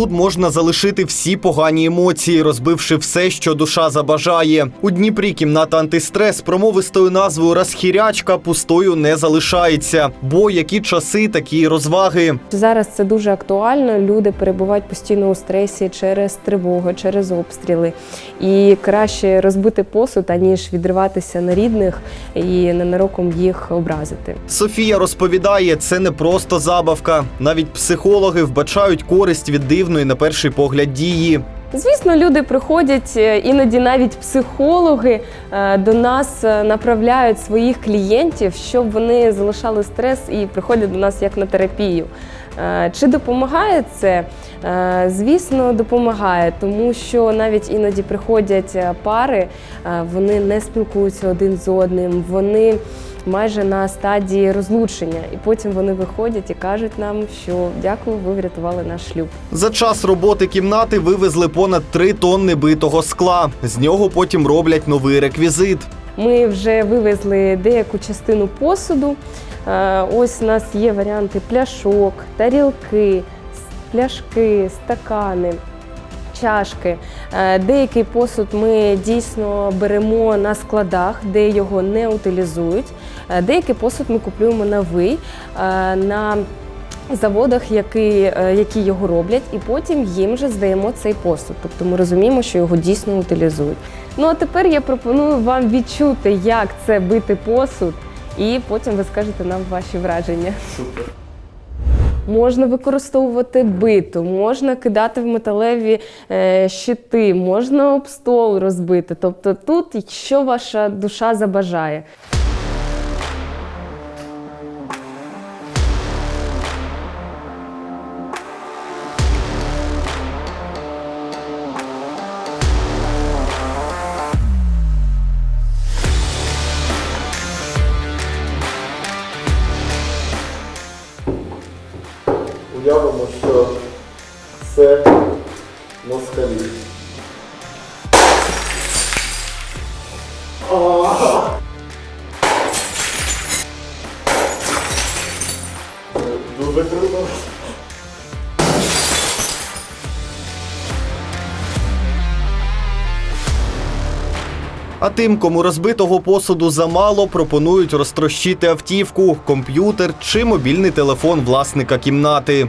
Тут можна залишити всі погані емоції, розбивши все, що душа забажає. У Дніпрі кімната антистрес промовистою назвою Розхірячка пустою не залишається. Бо які часи, такі й розваги. Зараз це дуже актуально. Люди перебувають постійно у стресі через тривоги, через обстріли. І краще розбити посуд, аніж відриватися на рідних і ненароком їх образити. Софія розповідає, це не просто забавка. Навіть психологи вбачають користь від дивної на перший погляд дії. Звісно, люди приходять, е, іноді навіть психологи е, до нас е, направляють своїх клієнтів, щоб вони залишали стрес і приходять до нас як на терапію. Е, Чи допомагає це? Е, Звісно, допомагає, тому що навіть іноді приходять е, пари, вони не спілкуються один з одним, вони майже на стадії розлучення, і потім вони виходять і кажуть нам, що дякую, ви врятували наш шлюб. За час роботи кімнати вивезли понад 3 тонни битого скла. З нього потім роблять новий реквізит. Ми вже вивезли деяку частину посуду. Е, Ось у нас є варіанти пляшок, тарілки, пляшки, стакани. Чашки. Е, Деякий посуд ми дійсно беремо на складах, де його не утилізують. Е, Деякий посуд ми купуємо новий на заводах, які, які його роблять, і потім їм же здаємо цей посуд. Тобто ми розуміємо, що його дійсно утилізують. Ну а тепер я пропоную вам відчути, як це бити посуд, і потім ви скажете нам ваші враження. Супер. Можна використовувати биту, можна кидати в металеві е, щити, можна об стол розбити. Тобто тут що ваша душа забажає. Уявимо, що це москалі. Дуже круто. А тим, кому розбитого посуду замало, пропонують розтрощити автівку, комп'ютер чи мобільний телефон власника кімнати.